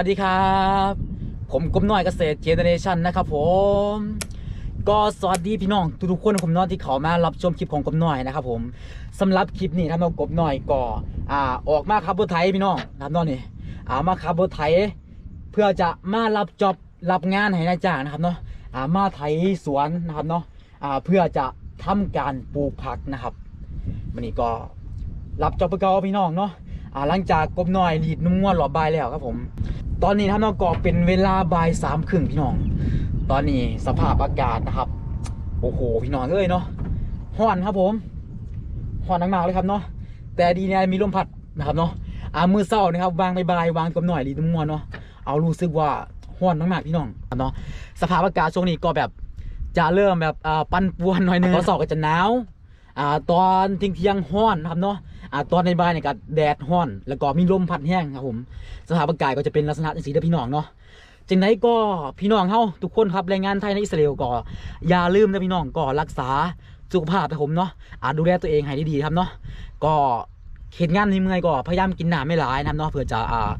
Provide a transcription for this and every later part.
สวัสดีครับ ผมกบน้อยเกษตรเจเนเรชันนะครับผม ก็สวัสดีพี่น้องทุกๆคนผมน้องที่เขามารับชมคลิปของกบน้อยนะครับผมสำหรับคลิปนี้ท่านน้องกบน้อยก็อ่าออกมาขับรถไถพี่น้องนะครับน้องนี่อ่ามาขับรถไถเพื่อจะมารับจอบรับงานให้นายจ้างนะครับเนาะอ่ามาไถสวนนะครับเนาะอ่าเพื่อจะทำการปลูกผักนะครับวันนี้ก็รับจอบไปเก่าพี่น้องเนาะอ่าหลังจากกบน้อยรีดนุ่มงวดหลอบใบแล้วครับผม ตอนนี้ท่านน้องก็เป็นเวลาบ่ายสามครึ่งพี่น้อง ตอนนี้สภาพอากาศนะครับ โอ้โหพี่น้องเอ้ยเนาะห้อนครับผมห้อนมากๆเลยครับเนาะแต่ดีเนี่ยมีลมพัดนะครับเนาะอ่ามือเศร้านะครับวางบายๆวางกับหน่อยดีนุ่มงวนเนาะเอารู้สึกว่าห้อนมากๆพี่น้องครับเนาะสภาพอากาศช่วงนี้ก็แบบจะเริ่มแบบอ่าปั่นป่วนหน่อยนึงตอนสอบก็จะหนาว อ่าตอนเที่ยงเที่ยงห้อนนะครับเนาะอ่าตอนในบ่ายเนี่ยก็แดดห้อน แล้วก็มีลมพัดแห้งครับผมสภาพอากาศก็จะเป็นลักษณะสีเด้อพี่น้องเนาะจังไดก็พี่น้องเฮาทุกคนครับแรงงานไทยในอิสราเอลก็อย่าลืมนะพี่น้องก็รักษาสุขภาพนะผมเนาะอ่าดูแลตัวเองให้ดีๆครับเนาะก็เข็นงานในเมื่อยก็พยายามกินน้ำไม่หลายนะครับเนาะเพื่อจะอ่า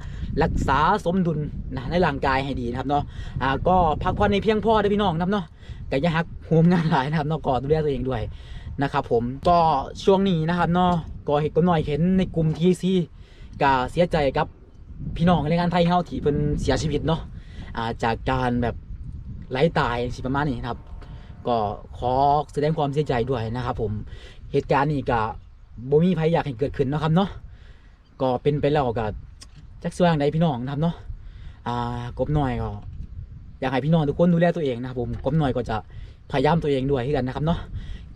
รักษาสมดุลนะในร่างกายให้ดีนะครับเนาะอ่าก็พักผ่อนในเพียงพอเด้พี่น้องนะครับเนาะก็อย่าหักโหมงานหลายนะครับเนาะก็ดูแลตัวเองด้วย นะครับผมก็ช่วงนี้นะครับเนาะก็เห็นก็หน่อยเห็นในกลุ่มทีซีก็เสียใจกับพี่น้องแรงงานไทยเฮาที่เพิ่นเสียชีวิตเนาะอ่าจากการแบบไร้ตายสิประมาณนี้นะครับ ก็ขอแสดงความเสียใจด้วยนะครับ ผมเหตุการณ์นี้ก็บ่มีใครอยากให้เกิดขึ้นนะครับเนาะก็เป็นไปแล้วก็จักส่วนใดพี่น้องนะครับเนาะอ่ากบหน่อยก็อยากให้พี่น้องทุกคนดูแลตัวเองนะครับผมกบหน่อยก็จะพยายามตัวเองด้วยที่กันนะครับเนาะ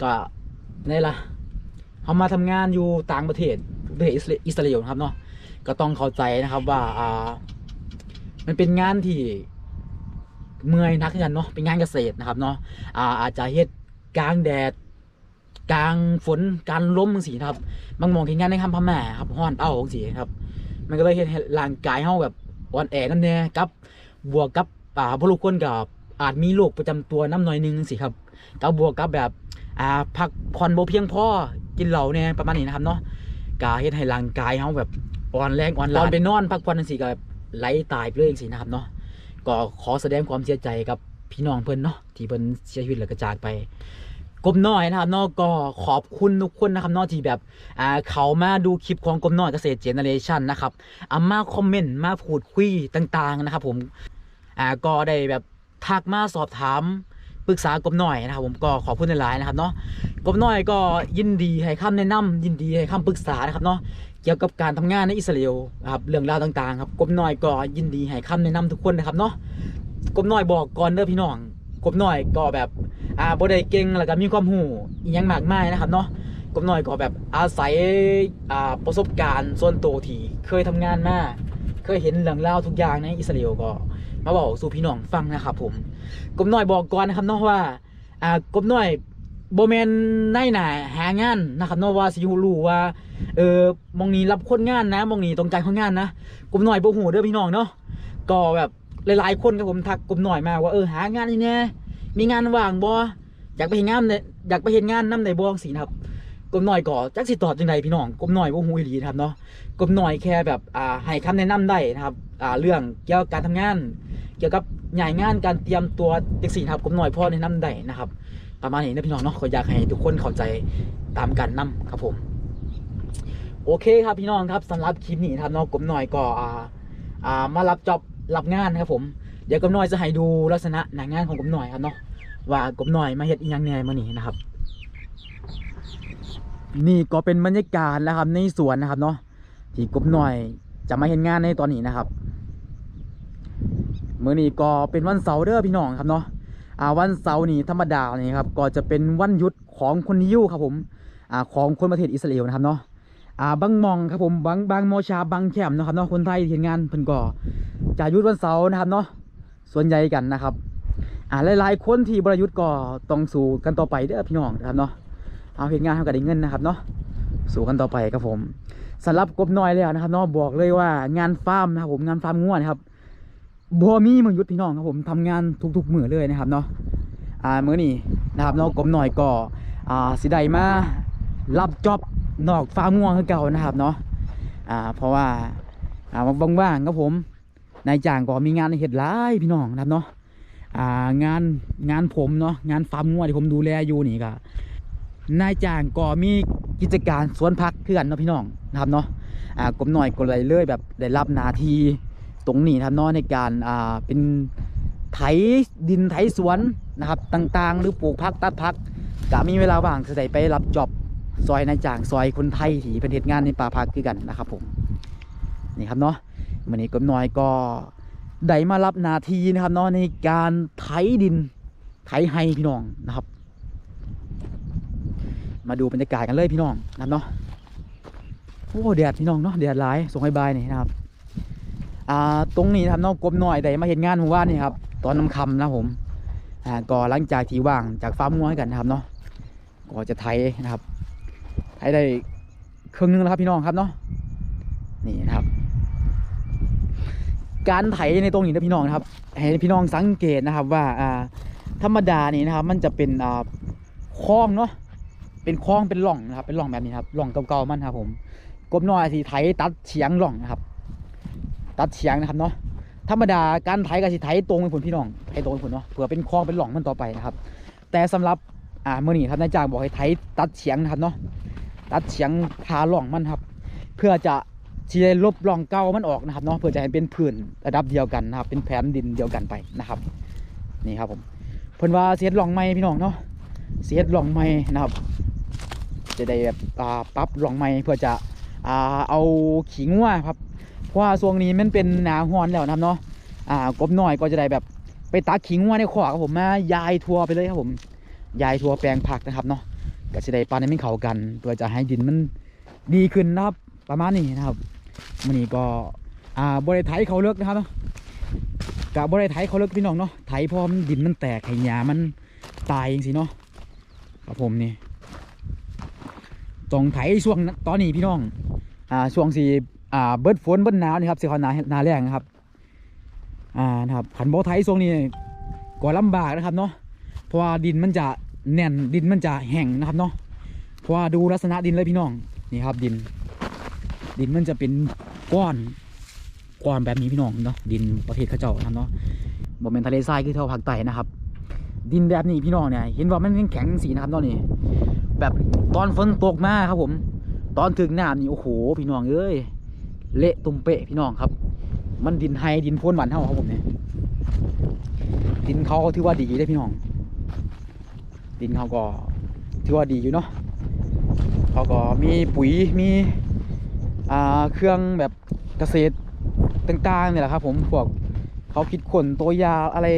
ก็ นี่ล่ะเขามาทำงานอยู่ต่างประเทศประเทศอิสราเอลนะครับเนาะก็ต้องเข้าใจนะครับว่าอ่ามันเป็นงานที่เมื่อยนักกันเนาะเป็นงานเกษตรนะครับเนาะอ่าอาจจะเฮ็ดกลางแดดกลางฝนการล้มจังซี่นะครับ บางหมองเห็นงานในคำพม่าครับฮ้อนเอ้าจังซี่ครับ มันก็เลยเฮ็ดให้ร่างกายเฮาแบบอ่อนแอนํแน่กับบวกกับอ่าผู้ลูกคนกับอาจมีโรคประจำตัวน้ำหน่อยนึงจังซี่ครับกับบวกกับแบบ อ่าพักผ่อนบ่เพียงพอกินเหล้าแน่ประมาณนี้นะครับเนาะก็เฮ็ดให้ร่างกายเฮาแบบอ่อนแรงอ่อนล้าตอนไปนอนพักผ่อนจังซี่ก็ไหลตายไปเลยจังซี่นะครับเนาะก็ขอแสดงความเสียใจกับพี่น้องเพิ่นเนาะที่เพิ่นเสียชีวิตแล้วก็จากไปกบน้อยนะครับเนาะก็ขอบคุณทุกคนนะครับเนาะที่แบบอ่าเขามาดูคลิปของกบน้อยเกษตรเจเนเรชันนะครับอามาคอมเมนต์มาพูดคุยต่างๆนะครับผมอ่าก็ได้แบบทักมาสอบถาม ปรึกษากบหน้อยนะครับผมก็ขอบคุณหลายนะครับเนาะกบหน้อยก็ยินดีให้คำแนะนำยินดีให้คำปรึกษานะครับเนาะเกี่ยวกับการทำงานในอิสราเอลนะครับเรื่องราวต่างๆครับกบหน้อยก็ยินดีให้คำแนะนำทุกคนนะครับเนาะกบหน้อยบอกก่อนเด้อพี่น้องกบหน้อยก็แบบอ่าบ่ได้เก่งแล้วก็มีความรู้อีหยังมากมายนะครับเนาะกบหน้อยก็แบบอาศัยอ่าประสบการณ์ส่วนตัวที่เคยทำงานมาเคยเห็นเรื่องราวทุกอย่างในอิสราเอลก็ มาบอกสู่พี่น้องฟังนะครับผมกบน้อยบอกก่อนนะครับเนาะว่าอ่ากบน้อยโบแม่นในหนาหางานนะครับเนาะว่าสิรู้ว่าเออมองนี้รับคนงานนะมองนี้ตรงการคนงานนะกลุ่มหน่อยโบหูเด้อพี่น้องเนาะก็แบบหลายๆคนกับผมทักกลุ่มหน่อยมาว่าเออหางานนี่แน่มีงานว่างบ่อยากไปเห็นงานเนี่ยอยากไปเห็นงานน้ำในบ่สินะครับกลุ่มหน่อยก็จักสิตอบจังไดพี่น้องกลุ่มหน่อยโบหูอีหลีนะครับเนาะกลุ่มหน่อยแค่แบบอ่าให้คำแนะนำได้นะครับอ่าเรื่องเกี่ยวกับการทำงาน เกี่ยวกับใหญ่งานการเตรียมตัวจังซี่ครับกลุ่มหน่อยพ่อแนะนำได้นะครับ ประมาณนี้นะพี่น้องเนาะขออยากให้ทุกคนเข้าใจตามกันนํครับผม โอเคครับพี่น้องครับสำหรับคลิปนี้ครับน้องกบหน่อยก็อ่าอ่ามารับจอบรับงานนะครับผมเดี๋ยวกบหน่อยจะให้ดูลักษณะหนังงานของกบหน่อยครับเนาะว่ากบหน่อยมาเฮ็ดอีหยังแหน่มานี่นะครับ นี่ก็เป็นบรรยากาศนะครับในสวนนะครับเนาะที่กบหน่อยจะมาเห็นงานในตอนนี้นะครับ มื้อนี้ก็เป็นวันเสาร์เด้อพี่น้องครับเนาะอ่าวันเสาร์นี่ธรรมดานี่ครับก็จะเป็นวันหยุดของคนยิวครับผมอ่าของคนประเทศอิสราเอลนะครับเนาะอ่าบางมองครับผมบางบางโมชาบางแคมนะครับเนาะคนไทยเห็นงานเพิ่นก็จะหยุดวันเสาร์นะครับเนาะส่วนใหญ่กันนะครับอ่าหลายๆคนที่บรยุทธ์ก็ต้องสู้กันต่อไปเด้อพี่น้องนะครับเนาะเอาเห็นงานเท่ากับได้เงินนะครับเนาะสู้กันต่อไปครับผมสำหรับกบน้อยเลยนะครับเนาะบอกเลยว่างานฟาร์มนะครับผมงานฟาร์มง่วนครับ บ่มีมือหยุดพี่น้องครับผมทำงานทุกๆมือเลยนะครับเนาะอ่ามือนี้นะครับเนาะกบน้อยก็อ่าสิได้มารับจ็อบนอกฟาร์มง่วงคือเก่านะครับเนาะอ่าเพราะว่าอ่าว่างๆครับผมนายจ้างก็มีงานในเฮ็ดหลายพี่น้องนะครับเนาะอ่างานงานผมเนาะงานฟาร์มงัวที่ผมดูแลอยู่นี่ก็นายจ้างก็มีกิจการสวนผักเพื่อนเนาะพี่น้องนะครับเนาะอ่ากบหน่อยก็เลยเลยแบบได้รับหนาที ตรงนี้ครับเนาะในการอ่าเป็นไถดินไถสวนนะครับต่างๆ หรือปลูกผักตัดผักก็มีเวลาว่างจะได้ไปรับจอบซอยนายจ้างซอยคนไทยที่เป็นเหตุงานในป่าพักคือกันนะครับผมนี่ครับเนาะวันนี้กบน้อยก็ได้มารับนาทีนะครับเนาะในการไถดินไถให้พี่น้องนะครับ มาดูบรรยากาศกันเลยพี่น้องนะครับเนาะโอ้แดดพี่น้องเนาะแดดหลายส่งให้บายนี่นะครับ อ่าตรงนี้นะครับเนาะกบน้อยได้มาเห็นงานเมื่อวานนี่ครับตอนน้ำคำนะผมอ่าก็หลังจากที่ว่างจากฟาร์มงัวให้กันนะครับเนาะก็จะไถนะครับไถได้ครึ่งหนึงแล้วครับพี่น้องครับเนาะนี่นะครับ การไถในตรงนี้นะพี่น้องนะครับให้พี่น้องสังเกตนะครับว่าอ่าธรรมดานี่นะครับ มันจะเป็นอ่าคลองเนาะเป็นคลองเป็นหล่องนะครับ เป็นหล่องแบบนี้ครับหล่องเก่าๆมันครับผมกบน้อยสีไถตัดเฉียงหล่องนะครับ ตัดเฉียงนะครับเนาะธรรมดาการไถกับสีไถตรงเป็นผลพี่น้องไถตรงเป็นผลเนาะเผื่อเป็นคลองเป็นหล่องมันต่อไปนะครับ แต่สำหรับอ่าเมื่อนี้ครับนายจ้างบอกให้ไถตัดเฉียงนะครับเนาะตัดเฉียงพาหล่องมันครับ เพื่อจะที่ได้ลบร่องเก่ามันออกนะครับเนาะเพื่อจะให้เป็นพื้นระดับเดียวกันนะครับ เป็นแผ่นดินเดียวกันไปนะครับ นี่ครับผมเพิ่นว่าเสียดร่องไม้พี่น้องเนาะเสียดร่องไม้นะครับ จะได้แบบอ่าปรับร่องไม้เพื่อจะอ่าเอาขิงว่าครับ เพราะว่าช่วงนี้มันเป็นหนาฮ้อนแล้วนะครับเนาะอ่ากบหน้อยก็จะได้แบบไปตักขิงว่าในขวาครับผมมายายทัวไปเลยครับผม ยายทัวแปลงผักนะครับเนาะก็จะได้ปลานให้มันเขากัน เพื่อจะให้ดินมันดีขึ้นนะครับ ประมาณนี้นะครับมันนี่ก็อ่าบริไถเขาเลิกนะครับเนาะกับบริไถเขาเลิกพี่น้องเนาะไถพร้อมดินมันแตกให้หญ้ามันตายเองสิเนาะครับผมนี่ต้องไถช่วงตอนนี้พี่น้องอ่าช่วงสี อ่าเบิดฝนเบิดหนาวนี่ครับสิเขาหนาหนาแรงนะครับอ่านะครับขันบ่ไถช่วงนี้ก็ลำบากนะครับเนาะเพราะว่าดินมันจะแน่นดินมันจะแห้งนะครับเนาะเพราะว่าดูลักษณะดินเลยพี่น้องนี่ครับดิน ดินมันจะเป็นก้อนก้อนแบบนี้พี่น้องเนาะดินประเทศเขาเจ้านะครับเนาะบ่เป็นทะเลทรายคือแถวภาคใต้นะครับ ดินแบบนี้พี่น้องเนี่ยเห็นว่ามันแข็งสีนะครับเนาะนี่แบบตอนฝนตกมาครับผม ตอนถึงน้ำนี่โอ้โหพี่น้องเอ้ย เละตุ่มเปะพี่น้องครับ มันดินไฮดินพ้นหวานเท่าครับผมเนี่ยดินเขาก็ถือว่าดีได้พี่น้อง ดินเขาก็ถือว่าดีอยู่เนาะเขาก็มีปุ๋ยมีอ่าเครื่องแบบเกษตรต่างๆเนี่ยแหละครับ ผมพวกเขาคิดขนตัวยาอะไร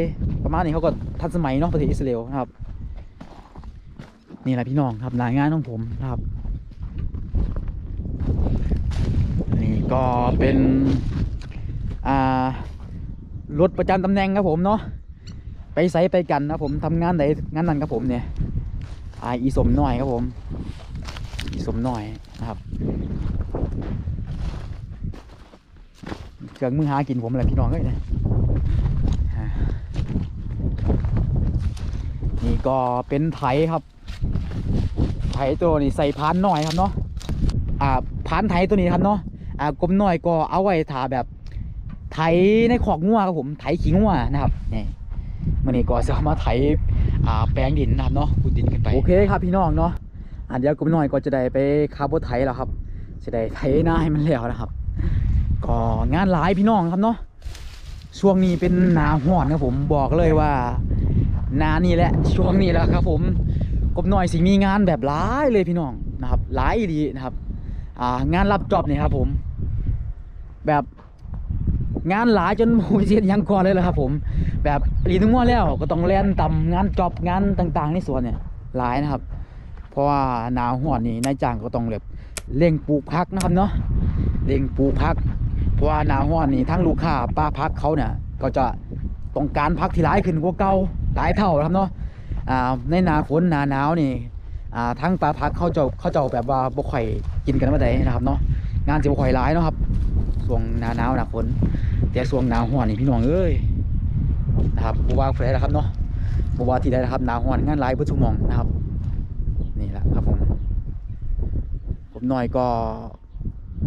ประมาณนี้เขาก็ทันสมัยเนาะประเทศอิสราเอลนะครับนี่แหละพี่น้องครับรายงานของผมนะครับ นี่ ก็เป็นรถประจำตำแหน่งครับผมเนาะไปไสไปกันนะผมทำงานไหนงานนั้นครับผมเนี่ยอีสมหน่อยครับผมอีสมหน่อยนะครับเครื่องมือหากินผมแหละพี่น้องเอ้ยนะนี่ก็เป็นไถครับ ไถตัวนี้ใส่พานหน่อยครับเนาะอ่าพานไถตัวนี้ครับเนาะ อ่ากลมหน่อยก็เอาไว้ถาแบบ ไถในขอกงัวครับผมไถขี้งัวนะครับนี่มันนี้ก็จะเอามาไถอ่าแปลงดินนะครับเนาะขุดดินขึ้นไปโอเคครับพี่น้องเนาะอ่าเดี๋ยวกลมหน่อยก็จะได้ไปคาร์บอนไถแล้วครับจะได้ไถหน้าให้มันแล้วนะครับ ก็งานหลายพี่น้องครับเนาะช่วงนี้เป็นหนาห้อนครับผมบอกเลยว่าหนานี่แหละช่วงนี้แหละครับ ผมกบหน่อยสิมีงานแบบหลายเลยพี่น้องนะครับหลายดีนะครับ อ่างานรับจอบเนี่ยครับผม แบบงานหลายจนโอ้ยเสียยังก่อนเลยแหละครับผม แบบรีถึงว่าแล้วก็ต้องแล่นต่ำงานจอบงานต่างๆในสวนเนี่ยหลายนะครับ เพราะว่าหนาวห้อนนี่นายจ้างก็ต้องแบบเร่งปลูกพักนะครับเนาะเร่งปลูกพัก เพราะว่าหนาห้อนนี่ทั้งลูกค้าป้าพักเขาเนี่ยก็จะต้องการพักที่หลายขึ้นกว่าเก่าหลายเท่าครับเนาะอ่าในหนาฝนหนาหนาวนี่อ่าทั้งปลาพักเขาเจะเขาเจะแบบว่าบ่ค่อยกินกันมาได้นะครับเนาะงานจะบ่ค่อยหลายเนาะครับ ช่วงหนาหนาวหนาฝนแต่ช่วงหนาวห้อนนี่พี่น้องเอ้ยนะครับบ่ว่าผู้ใดนะครับเนาะบ่ว่าที่ได้นะครับหนาวห้อนงานลายเบิ่ทุมองนะครับ นี่แหละครับผมผมหน่อยก็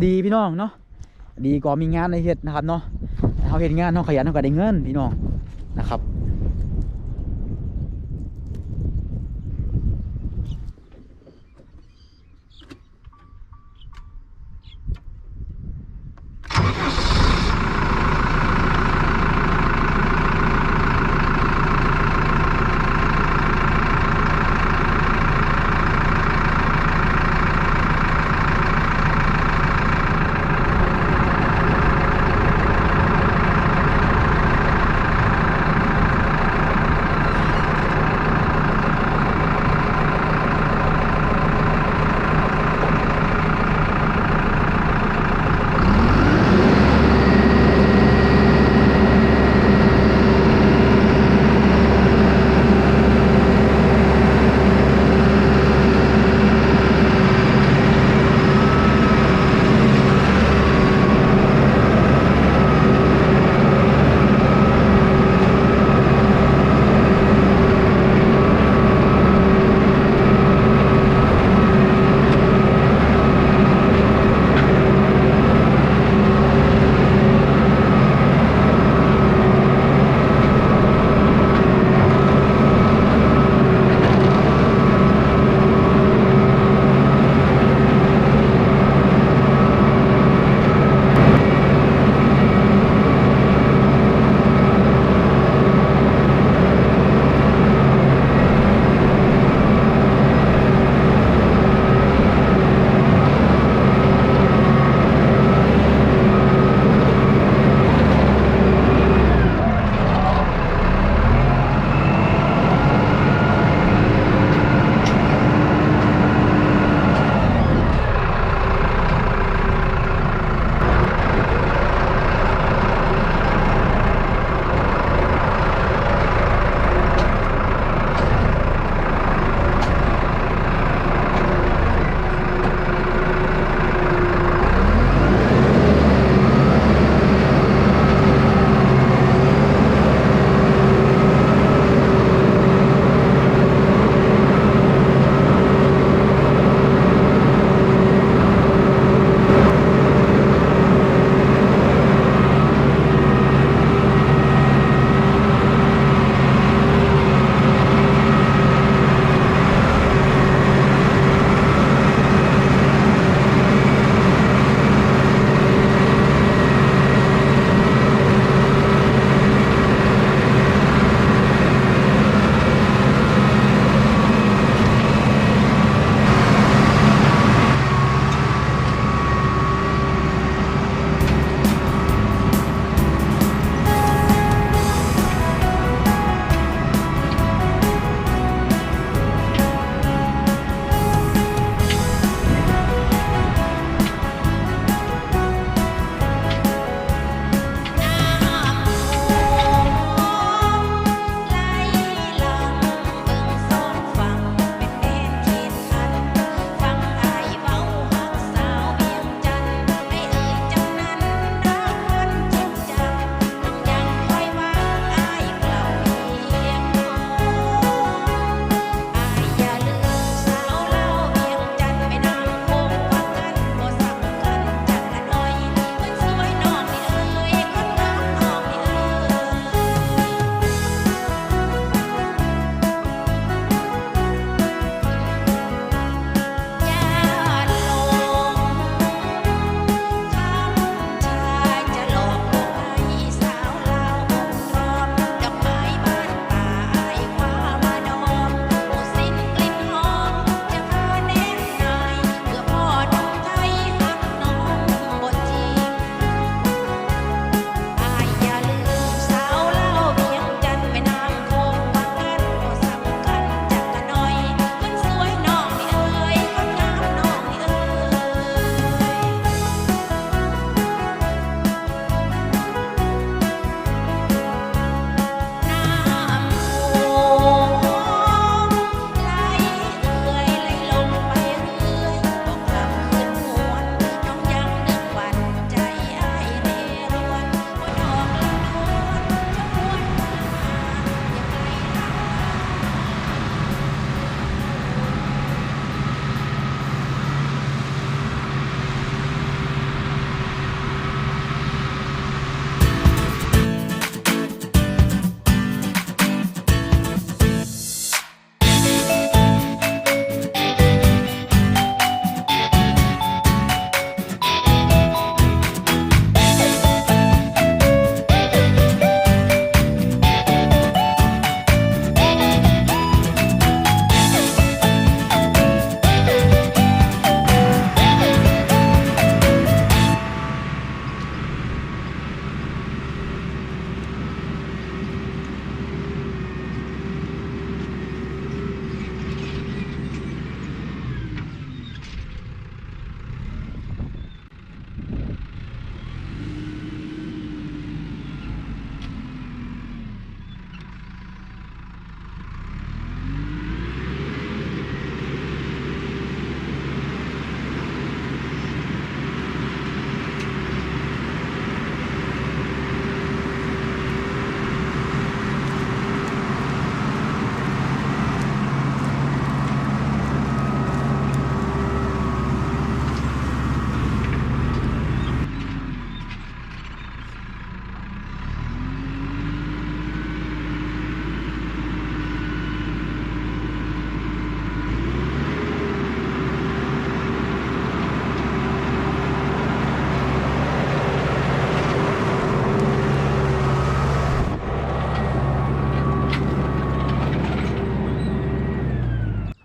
ดีพี่น้องเนาะดีก็มีงานในเฮ็ดนะครับเนาะเขาเฮ็ดงานเขาขยันเขาก็ได้เงินพี่น้องนะครับ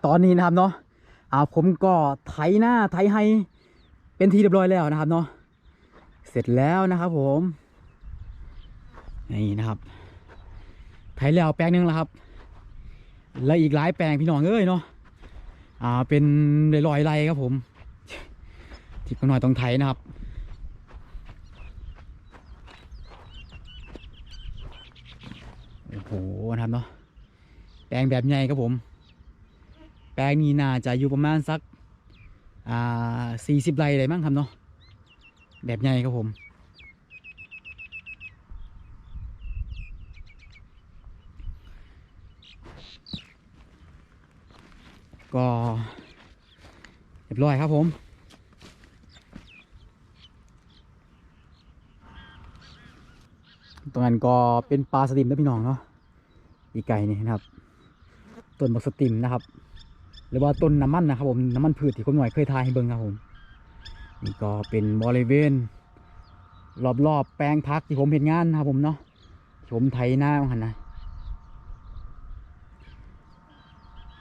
ตอนนี้นะครับเนาะอ่าผมก็ไถหน้าไถให้เป็นทีเรียบร้อยแล้วนะครับเนาะเสร็จแล้วนะครับผมนี่นะครับไถแล้วแปลงหนึงแล้วครับ แล้วอีกหลายแปลงพี่น้องเอ้ยเนาะอ่าเป็นลอยๆไรครับผมที่ก็หน่อยต้องไถนะครับโอ้โหนะครับเนาะแปลงแบบใหญ่ครับผม แปลงนี้น่าจะอยู่ประมาณสักอ่าสี่สิบไร่เลยมั้งครับเนาะแบบใหญ่ครับผมก็เรียบร้อยครับผม ตรงนั้นก็เป็นปลาสติมนะพี่น้องเนาะอีไก่นี่นะครับ ต้นบักสติมนะครับ รือว่าต้นน้ำมันนะครับผมน้ำมันพืชที่คนหน่อยเคยทายให้เบิ่งครับผมนี่ก็เป็นบริเวณรอบๆแปลงพักที่ผมเห็นงานนะครับผมเนาะผมไถหน้าหันนะ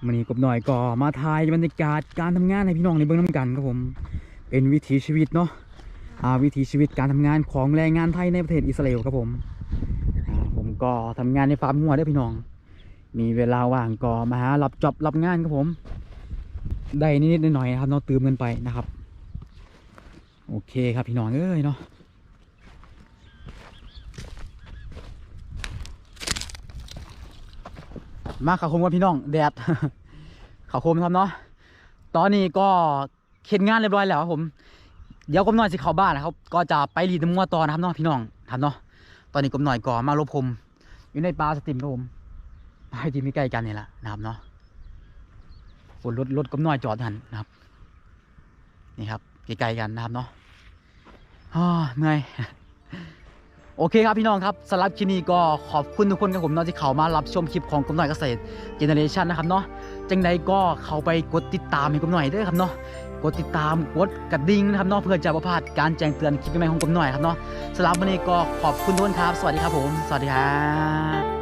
มันนี้กบหน่อยก็มาถ่ายบรรยากาศการทำงานให้พี่น้องในเบื้องน้ำกันครับผมเป็นวิถีชีวิตเนาะอ่าวิถีชีวิตการทำงานของแรงงานไทยในประเทศอิสราเอลครับผมผมก็ทำงานในฟาร์มหัวได้พี่น้อง มีเวลาว่างก็มาหารับจอบรับงานครับผม ได้นิดๆหน่อยๆนะครับเนาะตืมเงินไปนะครับ โอเคครับพี่น้องเอ้ยเนาะมาข่าวคมกับพี่น้องแดดข่าวคมครับเนาะตอนนี้ก็เข็นงานเรียบร้อยแล้วครับผม เดี๋ยวกมหน่อยสิเข้าบ้านนะครับ ก็จะไปรีดมัวต่อนะครับเนาะพี่น้องครับเนาะตอนนี้กมหน่อยก็มาลบผมอยู่ในปลาสติมครับผมไปที่ไม่ใกล้กันนี่แหละนะครับเนาะ ฝนรถรถก็น้อยจอดหันนะครับ นี่ครับใกลๆกันนะครับเนาะเหนื่อยโอเคครับพี่น้องครับสำหรับคลิปนี้ก็ขอบคุณทุกคนครับผมเนาะที่เข้ามารับชมคลิปของกลมหน่อยเกษตรเจเนเรชันนะครับเนาะจังใดก็เข้าไปกดติดตามให้กลมหน่อยด้อครับเนาะกดติดตามกดกระดิ่งนะครับเนาะเพื่อจะประพลาดการแจ้งเตือนคลิปใหม่ของกลมหน่อยครับเนาะสำหรับวันนี้ก็ขอบคุณทุกคนครับ สวัสดีครับผม สวัสดีครับ